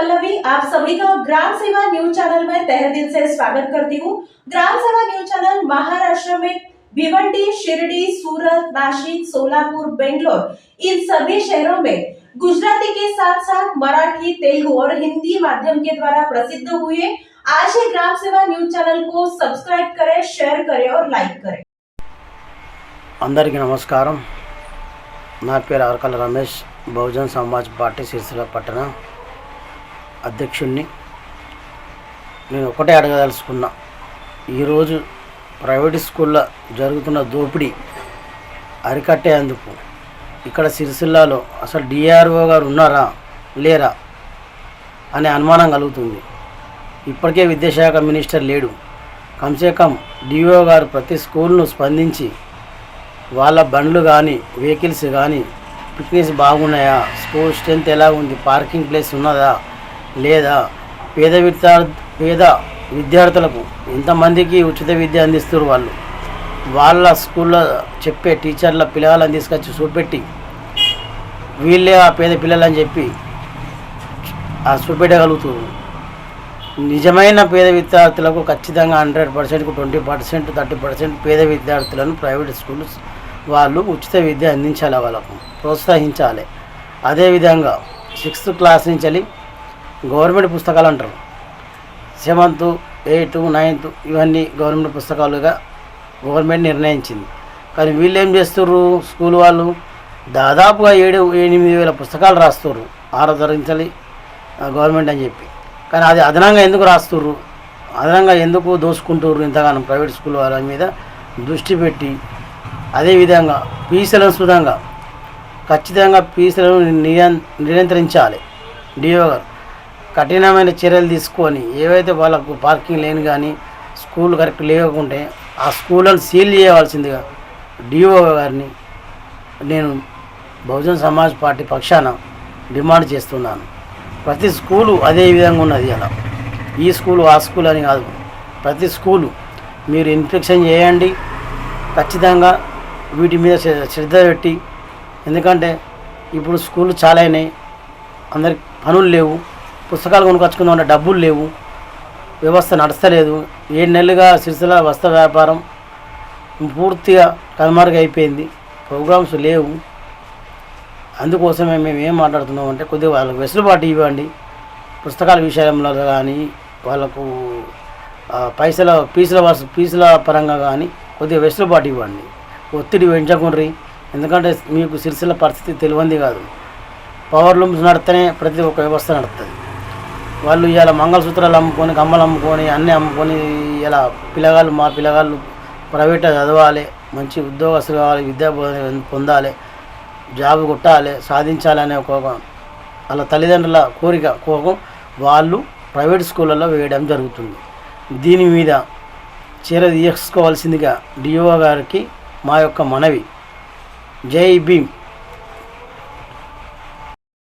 पल्लवी आप सभी का ग्राम सेवा न्यूज चैनल में तहे दिल से स्वागत करती हूँ ग्राम सेवा न्यूज चैनल महाराष्ट्र में भिवंडी शिरडी सूरत नासिक सोलापुर बेंगलोर इन सभी शहरों में गुजराती के साथ साथ मराठी तेलुगु और हिंदी माध्यम के द्वारा प्रसिद्ध हुए आज ही ग्राम सेवा न्यूज चैनल को सब्सक्राइब करें शेयर करें और लाइक करें అందరికీ నమస్కారం నా పేరు అరకల రమేష్ బహుజన్ సమాజ్ పార్టీ సిరిసిల్ల పట్టణ అధ్యక్షుణ్ణి. నేను ఒకటే అడగదలుచుకున్నా ఈరోజు ప్రైవేట్ స్కూల్లో జరుగుతున్న దోపిడీ అరికట్టేందుకు ఇక్కడ సిరిసిల్లాలో అసలు డిఆర్ఓ గారు ఉన్నారా లేరా అనే అనుమానం కలుగుతుంది. ఇప్పటికే విద్యాశాఖ మినిస్టర్ లేడు. కమ్సే డిఓ గారు ప్రతి స్కూల్ను స్పందించి వాళ్ళ బండ్లు కానీ వెహికల్స్ కానీ పిక్నిక్స్ బాగున్నాయా స్కూల్ స్ట్రెంత్ ఎలా ఉంది పార్కింగ్ ప్లేస్ ఉన్నదా లేదా పేద విద్యార్థి పేద విద్యార్థులకు ఎంతమందికి ఉచిత విద్య అందిస్తారు వాళ్ళు? వాళ్ళ స్కూల్లో చెప్పే టీచర్ల పిల్లలను తీసుకొచ్చి చూపెట్టి వీళ్ళే ఆ పేద పిల్లలని చెప్పి ఆ చూపెట్టగలుగుతారు నిజమైన పేద విద్యార్థులకు ఖచ్చితంగా హండ్రెడ్ పర్సెంట్కు ట్వంటీ పర్సెంట్ థర్టీ పర్సెంట్ పేద విద్యార్థులను ప్రైవేట్ స్కూల్స్ వాళ్ళు ఉచిత విద్య అందించాలి వాళ్ళకు ప్రోత్సహించాలి. అదేవిధంగా సిక్స్త్ క్లాస్ నుంచి వెళ్ళి గవర్నమెంట్ పుస్తకాలు అంటారు సెవెంత్ ఎయిత్ నైన్త్ ఇవన్నీ గవర్నమెంట్ పుస్తకాలుగా గవర్నమెంట్ నిర్ణయించింది. కానీ వీళ్ళు ఏం చేస్తుర్రు? స్కూల్ వాళ్ళు దాదాపుగా ఏడు ఎనిమిది వేల పుస్తకాలు రాస్తుర్రు. ఆరో తరగతి గవర్నమెంట్ అని చెప్పి. కానీ అది అదనంగా ఎందుకు రాస్తుర్రు? అదనంగా ఎందుకు దోసుకుంటుర్రు ఇంతగానం ప్రైవేట్ స్కూల్ వాళ్ళ మీద దృష్టి పెట్టి? అదేవిధంగా ఫీజులను సుధంగా ఖచ్చితంగా ఫీజులను నియం నియంత్రించాలి. డిఓ గారు. కఠినమైన చర్యలు తీసుకొని ఏవైతే వాళ్ళకు పార్కింగ్ లేని కానీ స్కూల్ కరెక్ట్ లేకుంటే ఆ స్కూళ్ళను సీల్ చేయవలసిందిగా డిఓ గారిని నేను బహుజన్ సమాజ్ పార్టీ పక్షాన డిమాండ్ చేస్తున్నాను. ప్రతి స్కూలు అదే విధంగా ఉన్నది అలా. ఈ స్కూలు ఆ స్కూల్ అని కాదు. ప్రతి స్కూలు మీరు ఇన్ఫెక్షన్ చేయండి. ఖచ్చితంగా వీటి మీద శ్రద్ధ పెట్టి ఎందుకంటే ఇప్పుడు స్కూళ్ళు చాలా అయినాయి. అందరికి పనులు లేవు. పుస్తకాలు కొనుకొచ్చుకుందామంటే డబ్బులు లేవు. వ్యవస్థ నడుస్తలేదు. ఏడు నెలలుగా సిరిసిల వస్త్ర వ్యాపారం పూర్తిగా కనుమరుగు అయిపోయింది. ప్రోగ్రామ్స్ లేవు. అందుకోసమే మేము ఏం మాట్లాడుతున్నాం అంటే కొద్దిగా వాళ్ళకి వెసులుబాటు ఇవ్వండి. పుస్తకాల విషయంలో కానీ వాళ్ళకు పైసల ఫీజుల వస- పరంగా కానీ కొద్దిగా వెసులుబాటు ఇవ్వండి. ఒత్తిడి పెంచకుండ్రి. ఎందుకంటే మీకు సిరిసిల పరిస్థితి తెలియంది కాదు. పవర్ లూమ్స్ నడితేనే ప్రతి ఒక్క వ్యవస్థ నడుస్తుంది వాళ్ళు ఇలా మంగళసూత్రాలు అమ్ముకొని కమ్మలు అమ్ముకొని అన్నీ అమ్ముకొని ఇలా పిల్లగాళ్ళు మా పిల్లగాళ్ళు ప్రైవేట్ చదవాలి మంచి ఉద్యోగస్తులు కావాలి విద్యా పొందాలి జాబ్ కొట్టాలి సాధించాలనే ఒక వాళ్ళ తల్లిదండ్రుల కోరిక కోపం వాళ్ళు ప్రైవేట్ స్కూళ్ళల్లో వేయడం జరుగుతుంది. దీని మీద చీర తీసుకోవాల్సిందిగా డిఓ గారికి మా యొక్క మనవి. జై భీమ్.